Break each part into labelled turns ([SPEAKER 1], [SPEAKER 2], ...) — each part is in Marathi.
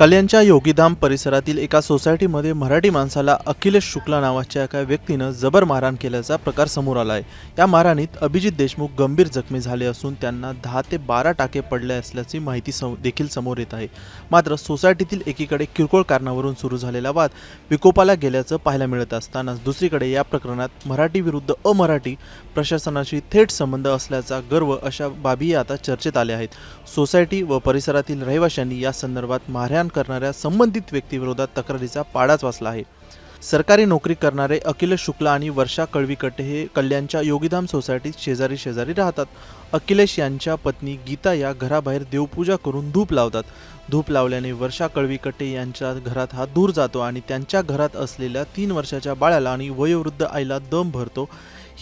[SPEAKER 1] कल्याणच्या योगीधाम परिसरातील एका सोसायटीमध्ये मराठी माणसाला अखिलेश शुक्ला नावाच्या एका व्यक्तीनं जबर मारहाण केल्याचा प्रकार समोर आला आहे या मारहाणीत अभिजित देशमुख गंभीर जखमी झाले असून त्यांना दहा ते बारा टाके पडले असल्याची माहिती सम देखील समोर येत आहे. मात्र सोसायटीतील एकीकडे किरकोळ कारणावरून सुरू झालेला वाद विकोपाला गेल्याचं पाहायला मिळत असतानाच दुसरीकडे या प्रकरणात मराठी विरुद्ध अमराठी प्रशासनाशी थेट संबंध असल्याचा गर्व अशा बाबी आता चर्चेत आल्या आहेत. सोसायटी व परिसरातील रहिवाशांनी या संदर्भात मारहाण करणाऱ्या संबंधित व्यक्तीविरोधात तक्रारीचा पाडाच वाचला आहे. सरकारी नोकरी करणारे अखिलेश शुक्ला आणि वर्षा कळवीकटे हे कल्याणच्या योगीधाम सोसायटीत शेजारी शेजारी राहतात. अखिलेश यांच्या पत्नी गीता या घराबाहेर देवपूजा करून धूप लावतात. धूप लावल्याने वर्षा कळवीकटे यांच्या घरात हा दूर जातो आणि त्यांच्या घरात असलेल्या तीन वर्षाच्या बाळाला आणि वयोवृद्ध आईला दम भरतो.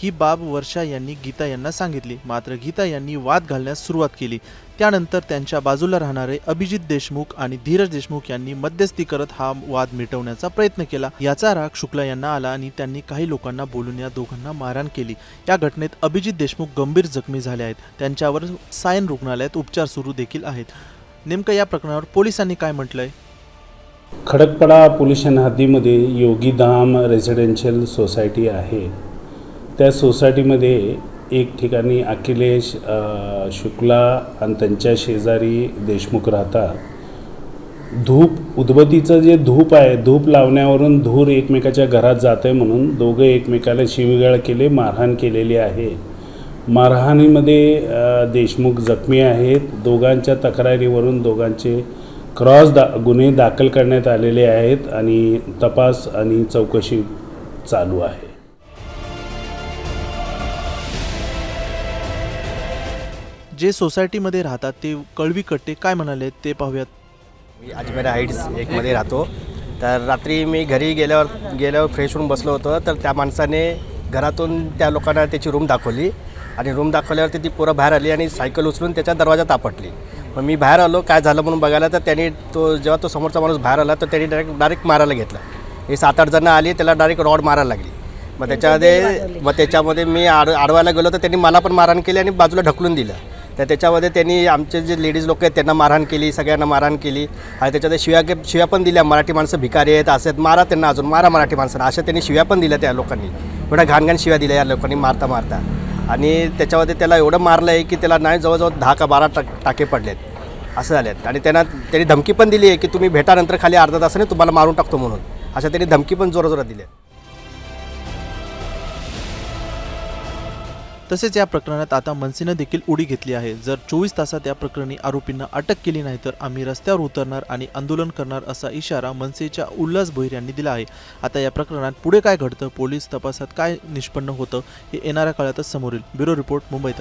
[SPEAKER 1] ही बाब वर्षा यांनी गीता यांना सांगितली. मात्र गीता यांनी वाद घालण्यास सुरुवात केली. त्यानंतर त्यांच्या बाजूला राहणारे अभिजित देशमुख आणि धीरज देशमुख यांनी मध्यस्थी करत हा वाद मिटवण्याचा प्रयत्न केला. याचा राग शुक्ला यांना आला आणि त्यांनी काही लोकांना बोलून या दोघांना मारहाण केली. या घटनेत अभिजित देशमुख गंभीर जखमी झाले आहेत. त्यांच्यावर सायन रुग्णालयात उपचार सुरू देखील आहेत. नेमकं या प्रकरणावर पोलिसांनी काय म्हटलंय?
[SPEAKER 2] खडकपाडा पोलीस हद्दीमध्ये योगीधाम रेसिडेन्शियल सोसायटी आहे. त्या सोसायटीमध्ये एक ठिकाणी अखिलेश शुक्ला आणि त्यांच्या शेजारी देशमुख राहतात. धूप उदबतीचं जे धूप आहे धूप लावण्यावरून धूर एकमेकाच्या घरात जात आहे म्हणून दोघं एकमेकाला शिवीगाळ केले मारहाण केलेली आहे. मारहाणीमध्ये देशमुख जखमी आहेत. दोघांच्या तक्रारीवरून दोघांचे क्रॉस दा गुन्हे दाखल करण्यात आलेले आहेत आणि तपास आणि चौकशी चालू आहे.
[SPEAKER 1] जे सोसायटीमध्ये राहतात ते कळवी कट्टे काय म्हणाले ते पाहूयात.
[SPEAKER 3] मी अजमेर हाईट्स एकमध्ये राहतो. तर रात्री मी घरी गेल्यावर गेल्यावर फ्रेश होऊन बसलो होतो. तर त्या माणसाने घरातून त्या लोकांना त्याची रूम दाखवली. आणि रूम दाखवल्यावर ती पोरं बाहेर आली आणि सायकल उचलून त्याच्या दरवाजात आपटली मग मी बाहेर आलो काय झालं म्हणून बघायला तर त्यांनी तो जेव्हा तो समोरचा माणूस बाहेर आला तर त्यांनी डायरेक्ट डायरेक्ट मारायला घेतला. हे सात आठ जणं आली त्याला डायरेक्ट रॉड मारायला लागली. मग त्याच्यामध्ये मग त्याच्यामध्ये मी आड आडवायला गेलो तर त्यांनी मला पण मारहाण केली आणि बाजूला ढकलून दिलं. तर त्याच्यामध्ये त्यांनी आमचे जे लेडीज लोक आहेत त्यांना मारहाण केली सगळ्यांना मारहाण केली. आणि त्याच्यामध्ये शिव्या शिव्या पण दिल्या. मराठी माणसं भिकारी आहेत असे आहेत. मारा त्यांना अजून. मारा मराठी माणसांना. अशा त्यांनी शिव्या पण दिल्या त्या लोकांनी. एवढ्या घाणघाण शिव्या दिल्या या लोकांनी मारता मारता. आणि त्याच्यामध्ये त्याला एवढं मारलं आहे की त्याला नाही जवळजवळ दहा का बारा टाक टाके पडलेत. असं झालेत आणि त्यांना त्यांनी धमकी पण दिली आहे की तुम्ही भेटानंतर खाली अर्धा तासाने तुम्हाला मारून टाकतो म्हणून. अशा त्यांनी धमकी पण जोराजोरात दिली आहे.
[SPEAKER 1] तसेच या प्रकरणात आता मनसेनं देखील उडी घेतली आहे. जर चोवीस तासात या प्रकरणी आरोपींना अटक केली नाही तर आम्ही रस्त्यावर उतरणार आणि आंदोलन करणार असा इशारा मनसेच्या उल्हास भोईर यांनी दिला आहे. आता या प्रकरणात पुढे काय घडतं? पोलीस तपासात काय निष्पन्न होतं? हे येणाऱ्या काळातच समोर येईल. ब्युरो रिपोर्ट मुंबईत